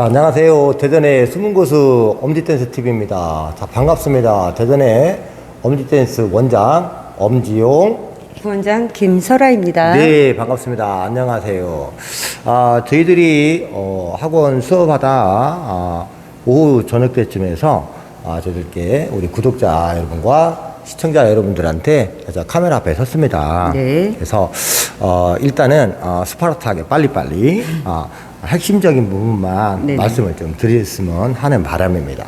자, 안녕하세요. 대전의 숨은 고수 엄지댄스 TV입니다. 자, 반갑습니다. 대전의 엄지댄스 원장 엄지용. 부원장 김설아입니다. 네, 반갑습니다. 안녕하세요. 아, 저희들이 어, 학원 수업하다 아, 오후 저녁 때쯤에서 아, 저희들께 우리 구독자 여러분과 시청자 여러분들한테 제가 카메라 앞에 섰습니다. 네. 그래서 어, 일단은 어, 스파르타하게 빨리빨리 아, 핵심적인 부분만 네네. 말씀을 좀 드렸으면 하는 바람입니다.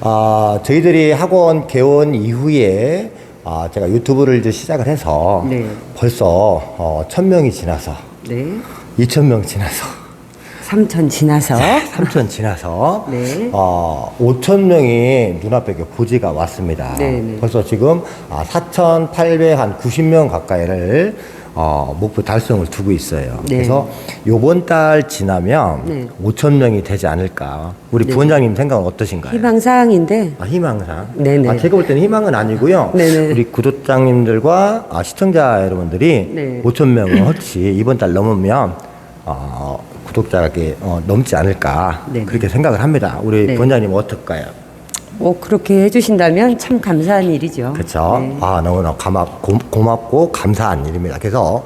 아, 저희들이 학원 개원 이후에 아, 제가 유튜브를 이제 시작을 해서 네. 벌써 어, 1000명이 지나서 네. 2000명 지나서 삼천 지나서 3000 지나서 네. 어, 5000명이 눈앞에 이렇게 보지가 왔습니다. 네네. 벌써 지금 아, 4890명 가까이를 어, 목표 달성을 두고 있어요. 네. 그래서 요번 달 지나면 네. 5,000명이 되지 않을까. 우리 네. 부원장님 생각은 어떠신가요? 희망사항인데 아, 희망상. 네네. 아, 제가 볼 때는 희망은 아니고요. 네네. 우리 구독자님들과 아, 시청자 여러분들이 네. 5,000명을 혹시 이번 달 넘으면 어, 구독자에게 어, 넘지 않을까. 네네. 그렇게 생각을 합니다. 우리 네. 부원장님 어떨까요? 뭐 그렇게 해주신다면 참 감사한 일이죠. 그렇죠. 네. 아 너무나 고맙, 고, 고맙고 감사한 일입니다. 그래서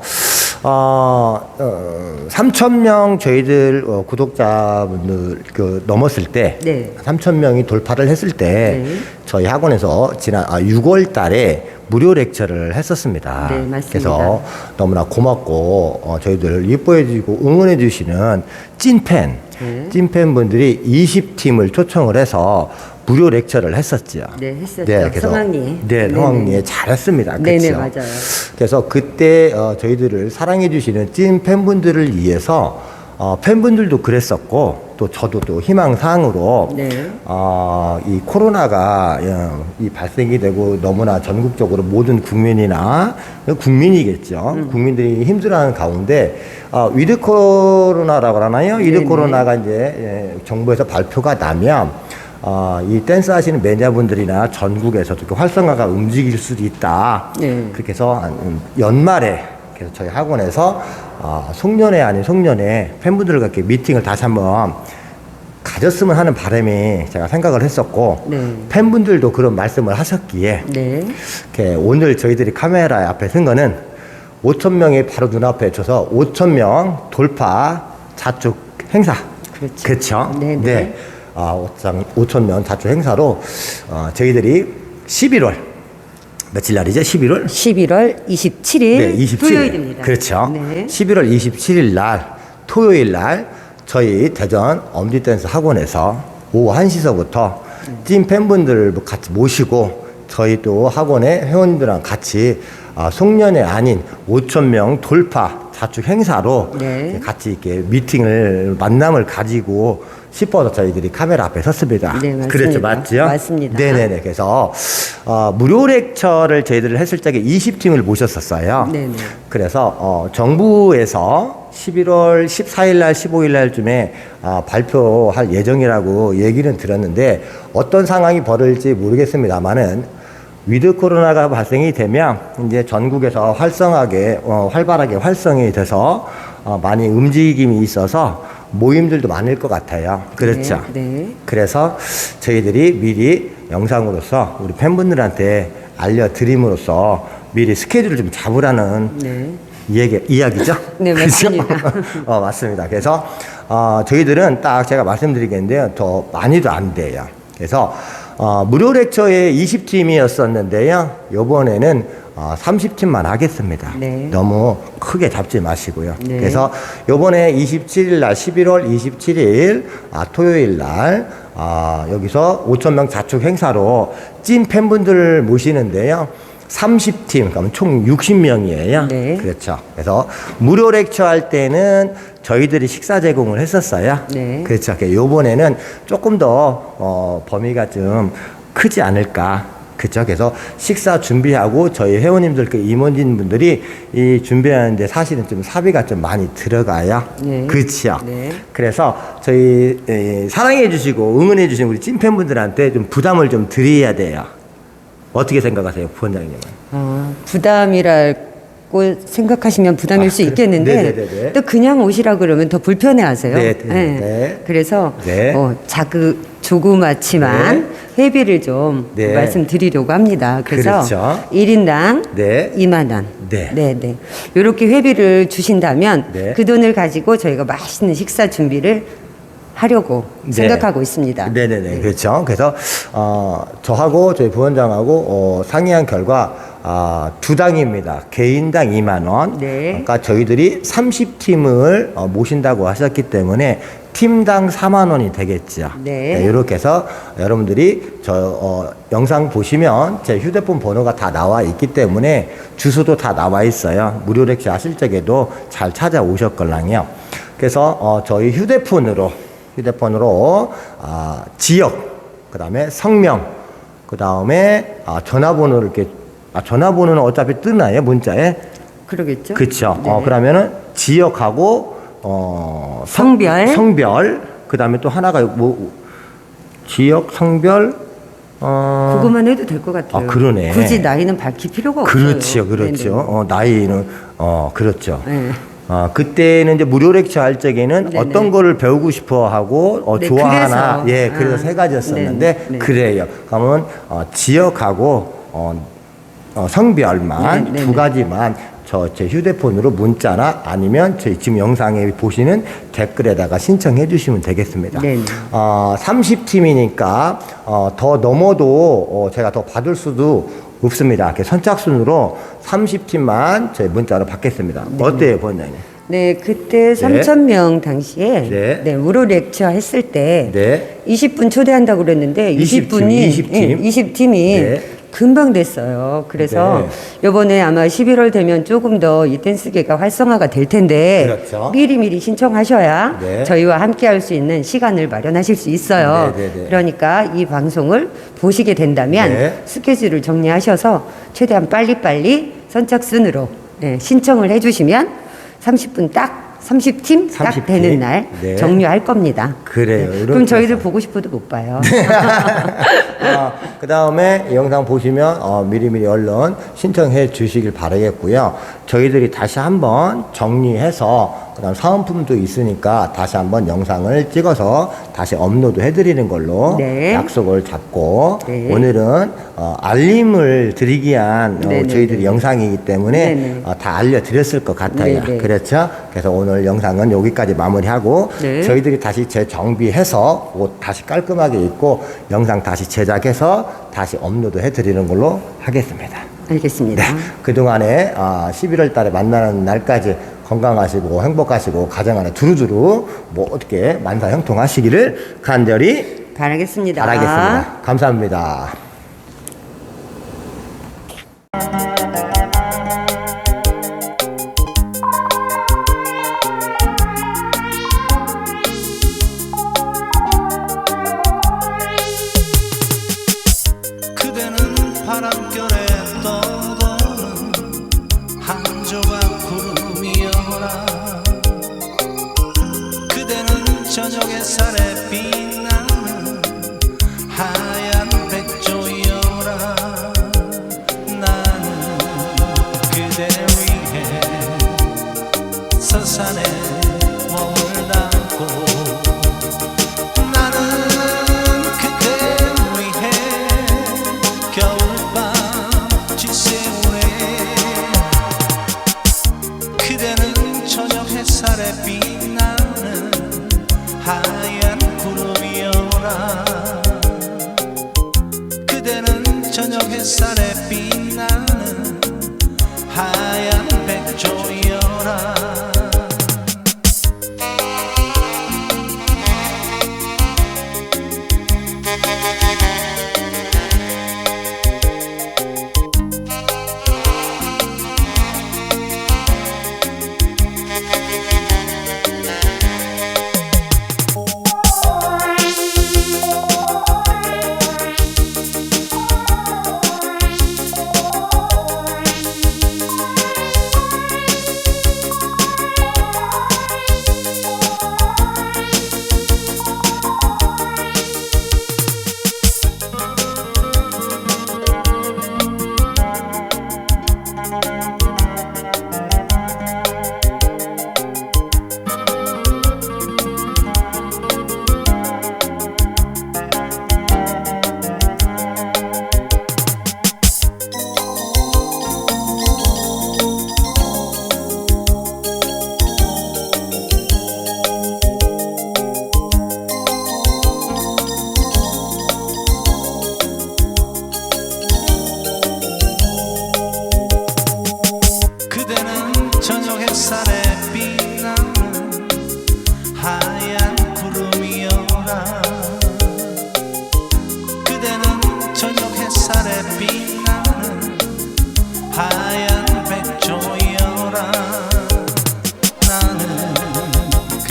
어, 어 3천 명 저희들 어, 구독자분들 그 넘었을 때, 네. 3천 명이 돌파를 했을 때 네. 저희 학원에서 지난 아, 6월달에 무료 렉처를 했었습니다. 네, 맞습니다. 그래서 너무나 고맙고 어, 저희들 예뻐해주고 응원해주시는 찐팬, 네. 찐팬 분들이 20팀을 초청을 해서 무료 렉처를 했었죠. 네, 했었죠. 성황리에. 네, 네네. 성황리에 잘했습니다. 네네, 그쵸? 맞아요. 그래서 그때 어, 저희들을 사랑해주시는 찐 팬분들을 위해서 어, 팬분들도 그랬었고 또 저도 또 희망사항으로 네. 어, 이 코로나가 어, 이 발생이 되고 너무나 전국적으로 모든 국민이나 국민이겠죠. 음. 국민들이 힘들어하는 가운데 어, 위드 코로나라고 하나요? 위드 네네. 코로나가 이제 예, 정부에서 발표가 나면 어, 이 댄스 하시는 매니아분들이나 전국에서도 활성화가 움직일 수도 있다. 네. 그렇게 해서 한, 음, 연말에 그래서 저희 학원에서 어, 송년회 아닌 송년회 팬분들과 이렇게 미팅을 다시 한번 가졌으면 하는 바람이 제가 생각을 했었고 네. 팬분들도 그런 말씀을 하셨기에 네. 이렇게 오늘 저희들이 카메라 앞에 선 거는 5천 명이 바로 눈앞에 줘서 5천 명 돌파 자축 행사. 그렇죠. 그렇죠. 네네. 네. 아, 5천, 5천 명 자축 행사로 어, 저희들이 11월 며칠 날이죠? 11월 11월 27일 네, 27일. 토요일입니다. 그렇죠. 네. 11월 27일 날 토요일 날 저희 대전 엄지 댄스 학원에서 오후 1시서부터 찐 팬분들을 같이 모시고 저희 또 학원의 회원님들랑 같이 아, 송년회 아닌 5천 명 돌파 자축 행사로 네. 같이 이렇게 미팅을 만남을 가지고 싶어서 저희들이 카메라 앞에 섰습니다. 네, 맞습니다. 그렇죠, 맞죠? 맞습니다. 네네네. 그래서 어, 무료 렉처를 저희들을 했을 적에 20팀을 모셨었어요. 네네. 그래서 어, 정부에서 11월 14일 날 15일 날쯤에 아, 발표할 예정이라고 얘기는 들었는데 어떤 상황이 벌어질지 모르겠습니다만은 위드 코로나가 발생이 되면 이제 전국에서 활성하게 어, 활발하게 활성이 돼서 어, 많이 움직임이 있어서 모임들도 많을 것 같아요. 그렇죠. 네. 네. 그래서 저희들이 미리 영상으로서 우리 팬분들한테 알려드림으로써 미리 스케줄을 좀 잡으라는 네. 이야기, 이야기죠? 네? 맞습니다. 어, 맞습니다. 그래서, 어, 저희들은 딱 제가 말씀드리겠는데요. 더 많이도 안 돼요. 그래서, 어, 무료 렉처에 20팀이었었는데요. 요번에는 어, 30팀만 하겠습니다. 네. 너무 크게 잡지 마시고요. 네. 그래서 요번에 27일 날 11월 27일 아, 토요일 날 아, 여기서 5천 명 자축 행사로 찐 팬분들을 모시는데요. 30팀, 그러면 총 60명이에요. 네. 그렇죠. 그래서 무료 렉처 할 때는 저희들이 식사 제공을 했었어요. 네. 그렇죠. 요번에는 조금 더 어, 범위가 좀 크지 않을까. 그렇죠. 그래서 식사 준비하고 저희 회원님들 그 임원진 분들이 이 준비하는데 사실은 좀 사비가 좀 많이 들어가요. 네. 그렇죠. 네. 그래서 저희 에, 사랑해 주시고 응원해 주신 우리 찐팬분들한테 좀 부담을 좀 드려야 돼요. 어떻게 생각하세요, 부원장님은? 어, 부담이랄 생각하시면 부담일 아, 수? 있겠는데 네네네네. 또 그냥 오시라 그러면 더 불편해하세요. 네, 네, 네. 그래서 네. 어, 자그 조그맣지만 회비를 좀 네. 말씀드리려고 합니다. 그래서 그렇죠. 일 1인당 네. 2만 원. 네. 네, 네. 이렇게 회비를 주신다면 네. 그 돈을 가지고 저희가 맛있는 식사 준비를 하려고 네. 생각하고 있습니다. 네네네. 그렇죠. 그래서, 어, 저하고 저희 부원장하고, 어, 상의한 결과, 아, 두 당입니다. 개인당 2만 원. 네. 그러니까 저희들이 30팀을 어, 모신다고 하셨기 때문에 팀당 4만 원이 되겠죠. 네. 이렇게 해서 여러분들이 저, 어, 영상 보시면 제 휴대폰 번호가 다 나와 있기 때문에 주소도 다 나와 있어요. 무료 렉시 하실 적에도 잘 찾아오셨걸랑요. 그래서 어, 저희 휴대폰으로 휴대폰으로 아, 지역, 그 다음에 성명, 그 다음에 아, 전화번호를 이렇게 아, 전화번호는 어차피 뜨나요 문자에? 그러겠죠? 그렇죠. 네. 어, 그러면은 지역하고 어, 성- 성별. 성별, 그 다음에 또 하나가 뭐 지역, 성별, 어, 그것만 해도 될 것 같아요. 아, 그러네. 굳이 나이는 밝힐 필요가 없어요. 그렇죠, 그렇죠. 네네. 어, 나이는 어, 그렇죠. 네. 어, 그때는 이제 무료 렉처 할 적에는 네네. 어떤 거를 배우고 싶어 하고 어, 네, 좋아하나 그래서. 예 그래서 아, 세 가지였었는데 네, 네. 그래요. 그러면 어, 지역하고 어, 어, 성별만 네, 네, 두 네. 가지만 저 제 휴대폰으로 문자나 아니면 저희 지금 영상에 보시는 댓글에다가 신청해 주시면 되겠습니다. 네, 네. 어, 30팀이니까 어, 더 넘어도 어, 제가 더 받을 수도 없습니다. 이렇게 선착순으로 30팀만 저희 문자로 받겠습니다. 어때요, 본장님? 네, 그때 3천 명 당시에 네. 네. 무료 렉처 했을 때 네. 20분 초대한다고 그랬는데 20 팀, 20분이 20 팀. 20팀이 네. 금방 됐어요. 그래서 이번에 아마 11월 되면 조금 더 이 댄스계가 활성화가 될 텐데 그렇죠. 미리미리 신청하셔야 네. 저희와 함께 할 수 있는 시간을 마련하실 수 있어요. 네, 네, 네. 그러니까 이 방송을 보시게 된다면 네. 스케줄을 정리하셔서 최대한 빨리빨리 선착순으로 네, 신청을 해주시면 30분 딱 30팀 딱 30팀? 되는 날 네. 정리할 겁니다. 그래요. 네. 이렇게 그럼 저희들 해서. 보고 싶어도 못 봐요. 그 다음에 영상 보시면 어, 미리미리 얼른 신청해 주시길 바라겠고요. 저희들이 다시 한번 정리해서 그 다음 사은품도 있으니까 다시 한번 영상을 찍어서 다시 업로드 해드리는 걸로 네. 약속을 잡고 네. 오늘은 어, 알림을 드리기 위한 어, 네네. 저희들이 영상이기 때문에 네네. 어, 다 알려드렸을 것 같아요. 네네. 그렇죠? 그래서 오늘 영상은 여기까지 마무리하고 네. 저희들이 다시 재정비해서 옷 다시 깔끔하게 입고 영상 다시 제작해서 다시 업로드 해드리는 걸로 하겠습니다. 알겠습니다. 네. 그동안에 아, 11월 달에 만나는 날까지 건강하시고 행복하시고 가정 안에 두루두루 뭐 어떻게 만사 형통하시기를 간절히 바라겠습니다. 바라겠습니다. 감사합니다. 저녁 햇살에 빛나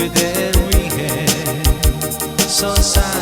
there we had so sad.